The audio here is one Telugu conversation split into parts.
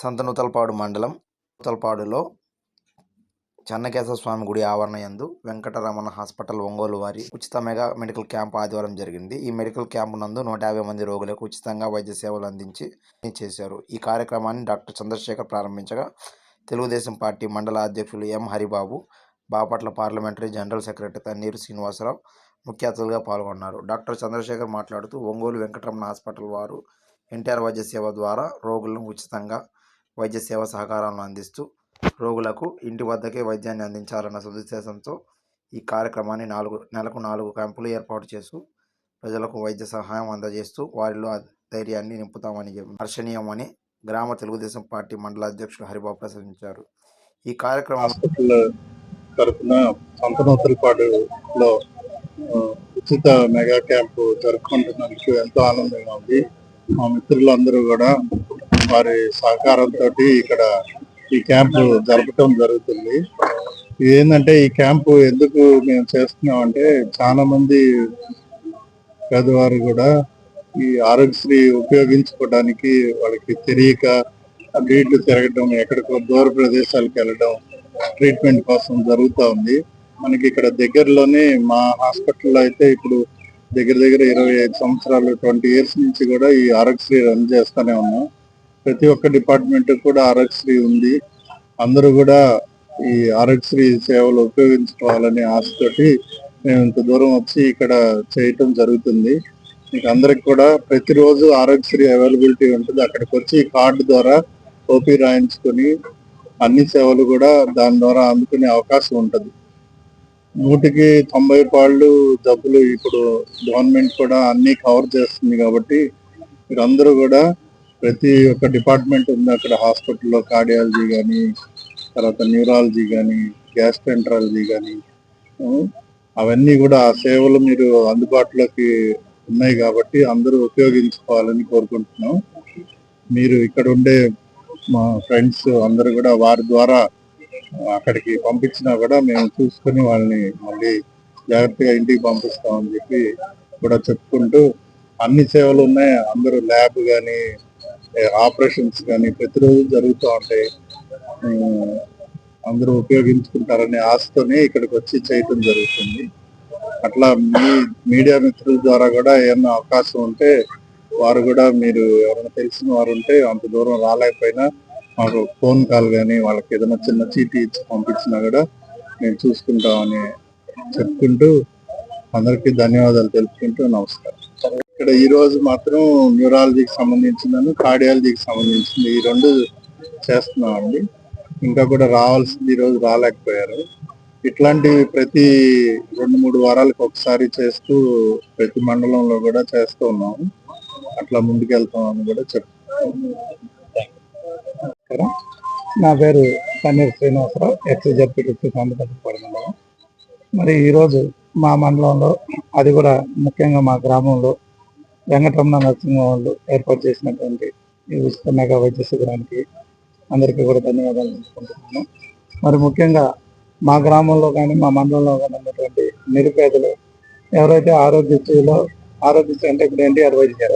సంతనూతలపాడు మండలం నూతలపాడులో చెన్నకేశవ స్వామి గుడి ఆవరణ యందు వెంకటరమణ హాస్పిటల్ ఒంగోలు వారి ఉచిత మెగా మెడికల్ క్యాంప్ ఆదివారం జరిగింది. ఈ మెడికల్ క్యాంప్ నందు నూట యాభై మంది రోగులకు ఉచితంగా వైద్య సేవలు అందించి చేశారు. ఈ కార్యక్రమాన్ని డాక్టర్ చంద్రశేఖర్ ప్రారంభించగా తెలుగుదేశం పార్టీ మండల అధ్యక్షులు M Haribabu Bapatla parliamentary general secretary Tanniru Srinivasarao ముఖ్య అతిథులుగా పాల్గొన్నారు. డాక్టర్ చంద్రశేఖర్ మాట్లాడుతూ ఒంగోలు వెంకటరమణ హాస్పిటల్ వారు ఎన్టీఆర్ వైద్య సేవ ద్వారా రోగులను ఉచితంగా వైద్య సేవ సహకారాలను అందిస్తూ రోగులకు ఇంటి వద్దకే వైద్యాన్ని అందించాలన్న సదుద్దేశంతో ఈ కార్యక్రమాన్ని నాలుగు నెలకు నాలుగు క్యాంపులు ఏర్పాటు చేస్తూ ప్రజలకు వైద్య సహాయం అందజేస్తూ వారిలో ధైర్యాన్ని నింపుతామని హర్షణీయమని గ్రామ తెలుగుదేశం పార్టీ మండల అధ్యక్షుడు హరిబాబు ప్రసంగించారు ఈ కార్యక్రమం తరఫున ఉచిత మెగా క్యాంపు జరుపుకుంటున్నందుకు ఎంతో ఆనందంగా ఉంది. మా మిత్రులందరూ కూడా వారి సహకారంతో ఇక్కడ ఈ క్యాంపు జరపటం జరుగుతుంది. ఇదేంటంటే ఈ క్యాంపు ఎందుకు మేము చేస్తున్నాం అంటే చాలా మంది పేదవారు కూడా ఈ ఆరోగ్యశ్రీ ఉపయోగించుకోవడానికి వాళ్ళకి తెలియక అటు తిరగడం ఎక్కడికో దూర ప్రదేశాలకు వెళ్ళడం ట్రీట్మెంట్ కోసం జరుగుతూ ఉంది. మనకి ఇక్కడ దగ్గరలోనే మా హాస్పిటల్లో అయితే ఇప్పుడు దగ్గర దగ్గర ఇరవై ఐదు సంవత్సరాలు ట్వంటీ ఇయర్స్ నుంచి కూడా ఈ ఆరోగ్యశ్రీ రన్ చేస్తూనే ఉన్నాం. ప్రతి ఒక్క డిపార్ట్మెంట్ కూడా ఆరోగ్యశ్రీ ఉంది. అందరూ కూడా ఈ ఆరోగ్యశ్రీ సేవలు ఉపయోగించుకోవాలనే ఆశతోటి మేము ఇంత దూరం వచ్చి ఇక్కడ చేయటం జరుగుతుంది. మీకు అందరికి కూడా ప్రతిరోజు ఆరోగ్యశ్రీ అవైలబిలిటీ ఉంటుంది. అక్కడికి వచ్చి కార్డు ద్వారా ఓపీ రాయించుకొని అన్ని సేవలు కూడా దాని ద్వారా అందుకునే అవకాశం ఉంటుంది. నూటికి తొంభై పాళ్ళు జబ్బులు ఇప్పుడు గవర్నమెంట్ కూడా అన్ని కవర్ చేస్తుంది కాబట్టి మీరు అందరూ కూడా ప్రతి ఒక్క డిపార్ట్మెంట్ ఉంది అక్కడ. హాస్పిటల్లో కార్డియాలజీ కానీ తర్వాత న్యూరాలజీ కానీ గ్యాస్ట్రెంట్రాలజీ కానీ అవన్నీ కూడా ఆ సేవలు మీరు అందుబాటులోకి ఉన్నాయి కాబట్టి అందరూ ఉపయోగించుకోవాలని కోరుకుంటున్నాం. మీరు ఇక్కడ ఉండే మా ఫ్రెండ్స్ అందరూ కూడా వారి ద్వారా అక్కడికి పంపించినా కూడా మేము చూసుకుని వాళ్ళని మళ్ళీ జాగ్రత్తగా ఇంటికి పంపిస్తామని చెప్పి కూడా చెప్పుకుంటూ అన్ని సేవలు ఉన్నాయి. అందరూ ల్యాబ్ కానీ ఆపరేషన్స్ కానీ ప్రతిరోజు జరుగుతూ ఉంటాయి అందరూ ఉపయోగించుకుంటారనే ఆశతోనే ఇక్కడికి వచ్చి చేయటం జరుగుతుంది. అట్లా మీ మీడియా మిత్రుల ద్వారా కూడా ఏమన్నా అవకాశం ఉంటే వారు కూడా మీరు ఎవరైనా తెలిసిన వారు ఉంటే అంత దూరం రాలేకపోయినా మాకు ఫోన్ కాల్ కానీ వాళ్ళకి ఏదైనా చిన్న చీటీ ఇచ్చి పంపించినా కూడా మేము చూసుకుంటామని చెప్పుకుంటూ అందరికీ ధన్యవాదాలు తెలుపుకుంటూ నమస్కారం. ఇక్కడ ఈ రోజు మాత్రం న్యూరాలజీకి సంబంధించిందను కార్డియాలజీకి సంబంధించింది ఈ రెండు చేస్తున్నామండి. ఇంకా కూడా రావాల్సింది ఈరోజు రాలేకపోయారు. ఇట్లాంటివి ప్రతి రెండు మూడు వారాలకు ఒకసారి చేస్తూ ప్రతి మండలంలో కూడా చేస్తూ ఉన్నాము. అట్లా ముందుకెళ్తామని కూడా చెప్తాము నా పేరు పన్నీర్ శ్రీనివాసరావు ఎక్స్ జడ్పీటీసీ సందపల్లిపాడు మండలం మరి ఈరోజు మా మండలంలో అది కూడా ముఖ్యంగా మా గ్రామంలో వెంకటరమణ నరసింహ వాళ్ళు ఏర్పాటు చేసినటువంటి ఈ ఉచిత మెగా వైద్య శిబిరానికి అందరికీ కూడా ధన్యవాదాలు తెలుసుకుంటున్నాను మరి ముఖ్యంగా మా గ్రామంలో కానీ మా మండలంలో కానీ ఉన్నటువంటి నిరుపేదలు ఎవరైతే ఆరోగ్యశ్రీలో ఆరోగ్యశ్రీ అంటే ఇప్పుడు ఎన్టీఆర్ వైద్య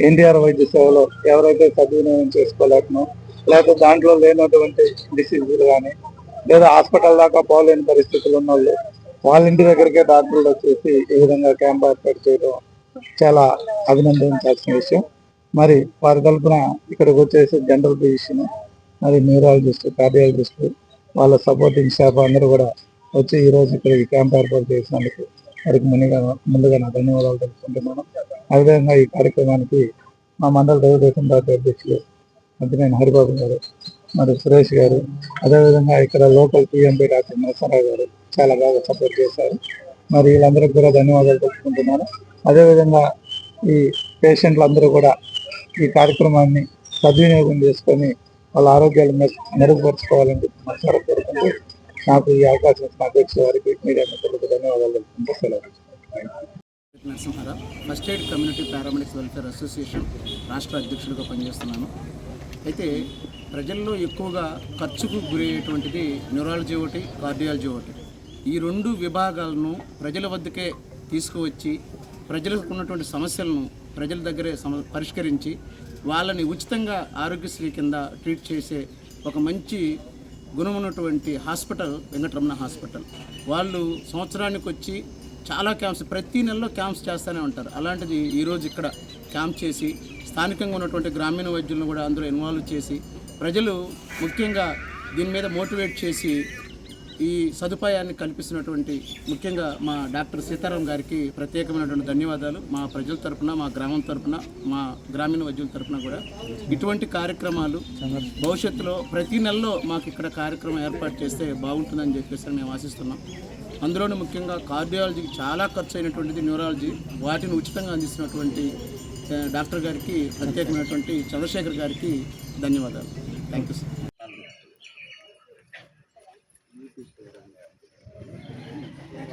ఎన్టీఆర్ వైద్య సేవలో ఎవరైతే సద్వినియోగం చేసుకోలేకనో లేకపోతే దాంట్లో లేనటువంటి డిసీజులు కానీ లేదా హాస్పిటల్ దాకా పోలేని పరిస్థితులు ఉన్న వాళ్ళు వాళ్ళ ఇంటి దగ్గరికే డాక్టర్లు వచ్చేసి ఈ విధంగా క్యాంప్ ఏర్పాటు చేయడం చాలా అభినందించాల్సిన విషయం. మరి వారి తరపున ఇక్కడికి వచ్చేసి జనరల్ ఫిజిషియన్ మరి న్యూరాలజిస్ట్ కార్డియాలజిస్ట్ వాళ్ళ సపోర్టింగ్ స్టాఫ్ అందరూ కూడా వచ్చి ఈ రోజు ఇక్కడ ఈ క్యాంప్ ఏర్పాటు చేసినందుకు వారికి ముందుగా ముందుగా నా ధన్యవాదాలు తెలుపుకుంటున్నాను. అదేవిధంగా ఈ కార్యక్రమానికి మా మండల తెలుగుదేశం పార్టీ అధ్యక్షులు మంత్రినేని హరిబాబు గారు మరి సురేష్ గారు అదేవిధంగా ఇక్కడ లోకల్ పిఎంపీ డాక్టర్ నరసరావు గారు చాలా బాగా సపోర్ట్ చేశారు. మరి వీళ్ళందరికీ కూడా ధన్యవాదాలు తెలుపుకుంటున్నాను. అదేవిధంగా ఈ పేషెంట్లు అందరూ కూడా ఈ కార్యక్రమాన్ని సద్వినియోగం చేసుకొని వాళ్ళ ఆరోగ్యాలు మె- మెరుగుపరుచుకోవాలని చెప్పి మనసారా కోరుకుంటూ నాకు ఈ అవకాశం ఇచ్చిన అధ్యక్షుల వారికి మీడియా మిత్రులకు ధన్యవాదాలు సెలవు Narasimha Rao first aid community paramedics welfare association రాష్ట్ర అధ్యక్షుడిగా పనిచేస్తున్నాను. అయితే ప్రజల్లో ఎక్కువగా ఖర్చుకు గురయ్యేటువంటిది న్యూరాలజీ ఒకటి కార్డియాలజీ ఒకటి. ఈ రెండు విభాగాలను ప్రజల వద్దకే తీసుకువచ్చి ప్రజలకు ఉన్నటువంటి సమస్యలను ప్రజల దగ్గరే సమ పరిష్కరించి వాళ్ళని ఉచితంగా ఆరోగ్యశ్రీ కింద ట్రీట్ చేసే ఒక మంచి గుణమున్నటువంటి హాస్పిటల్ వెంకటరమణ హాస్పిటల్. వాళ్ళు సంవత్సరానికి వచ్చి చాలా క్యాంప్స్ ప్రతి నెలలో క్యాంప్స్ చేస్తూనే ఉంటారు. అలాంటిది ఈరోజు ఇక్కడ క్యాంప్ చేసి స్థానికంగా ఉన్నటువంటి గ్రామీణ వైద్యులను కూడా అందులో ఇన్వాల్వ్ చేసి ప్రజలు ముఖ్యంగా దీని మీద మోటివేట్ చేసి ఈ సదుపాయాన్ని కల్పిస్తున్నటువంటి ముఖ్యంగా మా డాక్టర్ సీతారాం గారికి ప్రత్యేకమైనటువంటి ధన్యవాదాలు. మా ప్రజల తరపున మా గ్రామం తరఫున మా గ్రామీణ వైద్యుల తరపున కూడా ఇటువంటి కార్యక్రమాలు భవిష్యత్తులో ప్రతి నెలలో మాకు ఇక్కడ కార్యక్రమం ఏర్పాటు చేస్తే బాగుంటుందని చెప్పేసి మేము ఆశిస్తున్నాం. అందులోనూ ముఖ్యంగా కార్డియాలజీకి చాలా ఖర్చు అయినటువంటిది న్యూరాలజీ వాటిని ఉచితంగా అందిస్తున్నటువంటి డాక్టర్ గారికి ప్రత్యేకమైనటువంటి చంద్రశేఖర్ గారికి ధన్యవాదాలు. Thank you sir.